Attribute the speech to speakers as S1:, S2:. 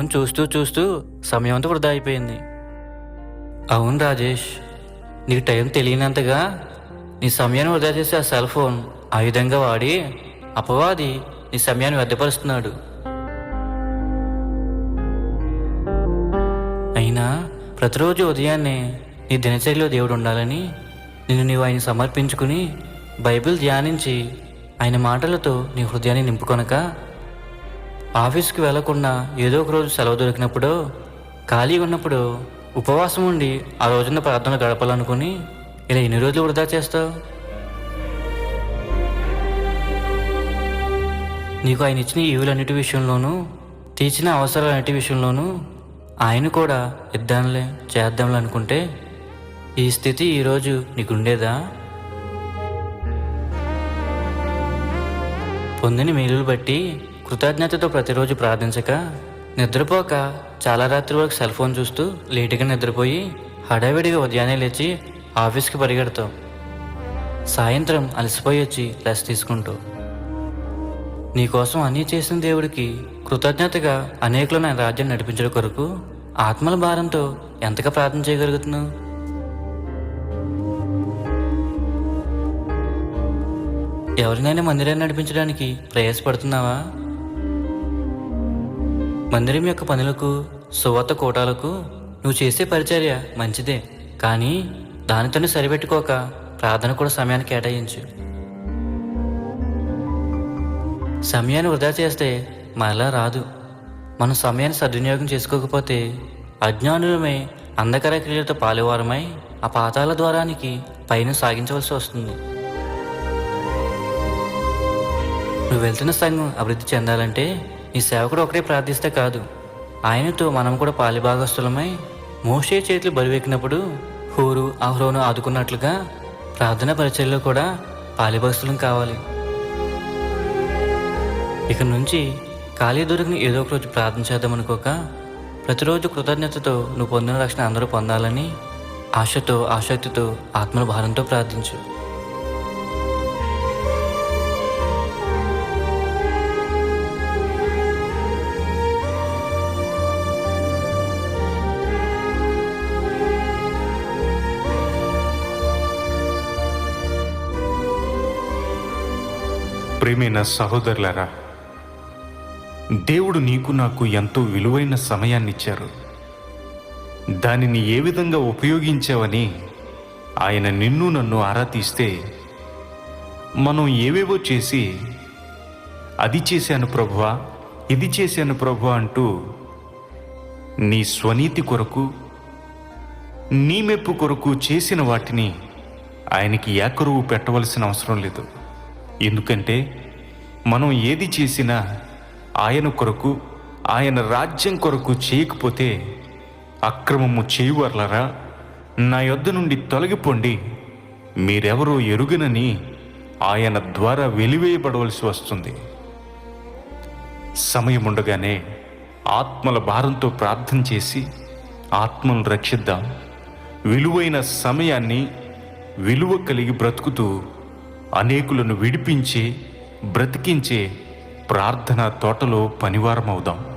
S1: Phone చూస్తూ చూస్తూ సమయం అంతా వృధా అయిపోయింది. అవును రాజేష్ నీకు టైం తెలియనంతగా నీ సమయాన్ని వృధా చేసే ఆ సెల్ ఫోన్ ఆయుధంగా వాడి అపవాది నీ సమయాన్ని వ్యర్థపరుస్తున్నాడు. అయినా ప్రతిరోజు ఉదయాన్నే నీ దినచర్యలో దేవుడు ఉండాలని నిన్ను నీవు ఆయన సమర్పించుకుని బైబిల్ ధ్యానించి ఆయన మాటలతో నీ హృదయాన్ని నింపుకొనక ఆఫీస్కి వెళ్ళకుండా ఏదో ఒక రోజు సెలవు దొరికినప్పుడు ఖాళీగా ఉన్నప్పుడు ఉపవాసం ఉండి ఆ రోజున ప్రార్థన గడపాలనుకుని ఇలా ఎన్ని రోజులు వృధా చేస్తావు? నీకు ఆయన ఇచ్చిన ఈవులన్నిటి విషయంలోనూ తీర్చిన అవసరాలన్నిటి విషయంలోనూ ఆయన కూడా ఇద్దాంలే చేద్దాంలే అనుకుంటే ఈ స్థితి ఈరోజు నీకుండేదా? పొందిన మేలులు బట్టి కృతజ్ఞతతో ప్రతిరోజు ప్రార్థించక నిద్రపోక చాలా రాత్రి వరకు సెల్ ఫోన్ చూస్తూ లేటుగా నిద్రపోయి హడావిడిగా ఉదయాన్నే లేచి ఆఫీస్కి పరిగెడతావు సాయంత్రం అలసిపోయి వచ్చి రెస్ట్ తీసుకుంటూ. నీకోసం అన్నీ చేసిన దేవుడికి కృతజ్ఞతగా అనేకులు నా రాజ్యం నడిపించడం కొరకు ఆత్మల భారంతో ఎంతగా ప్రార్థన చేయగలుగుతున్నావు? ఎవరినైనా మందిరాన్ని నడిపించడానికి ప్రయాసపడుతున్నావా? మందిరం యొక్క పనులకు సువార్త కూటాలకు నువ్వు చేసే పరిచర్య మంచిదే. కానీ దానితోనే సరిపెట్టుకోక ప్రార్థన కూడా సమయాన్ని కేటాయించు. సమయాన్ని వృధా చేస్తే మరలా రాదు. మనం సమయాన్ని సద్వినియోగం చేసుకోకపోతే అజ్ఞానులమై అంధకర క్రియలతో పాలువారమై ఆ పాతాల ద్వారానికి పైన సాగించవలసి వస్తుంది. నువ్వు వెళ్తున్న సంఘం అభివృద్ధి చెందాలంటే ఈ సేవకుడు ఒకటే ప్రార్థిస్తే కాదు. ఆయనతో మనం కూడా పాలిభాగస్తులమై మోషే చేతులు బలివెక్కినప్పుడు హూరు అహ్రోను ఆదుకున్నట్లుగా ప్రార్థన పరిచయలో కూడా పాలిభాగస్తులం కావాలి. ఇక నుంచి ఖాళీ దొరికిన ఏదో ఒక రోజు ప్రార్థన చేద్దామనుకోక ప్రతిరోజు కృతజ్ఞతతో నువ్వు పొందిన రక్షణ అందరూ పొందాలని ఆశతో ఆసక్తితో ఆత్మల భారంతో ప్రార్థించు.
S2: ప్రేమైన సహోదరులారా దేవుడు నీకు నాకు ఎంతో విలువైన సమయాన్ని ఇచ్చారు దానిని ఏ విధంగా ఉపయోగించావని ఆయన నిన్ను నన్ను ఆరా తీస్తే మనం ఏవేవో చేసి అది చేశాను ప్రభువా ఇది చేశాను ప్రభు అంటూ నీ స్వనీతి కొరకు నీ మెప్పు కొరకు చేసిన వాటిని ఆయనకి ఏకరువు పెట్టవలసిన అవసరం లేదు. ఎందుకంటే మనం ఏది చేసినా ఆయన కొరకు ఆయన రాజ్యం కొరకు చేయకపోతే అక్రమము చేయువర్లరా? నా యొద్ద నుండి తొలగిపోండి. మీరెవరో ఎరుగనని ఆయన ద్వారా వెలివేయబడవలసి వస్తుంది. సమయం ఉండగానే ఆత్మల భారంతో ప్రార్థన చేసి ఆత్మను రక్షిద్దాం. విలువైన సమయాన్ని విలువ కలిగి బ్రతుకుతూ అనేకులను విడిపించే బ్రతికించే ప్రార్థన తోటలో పనివారమవుదాం.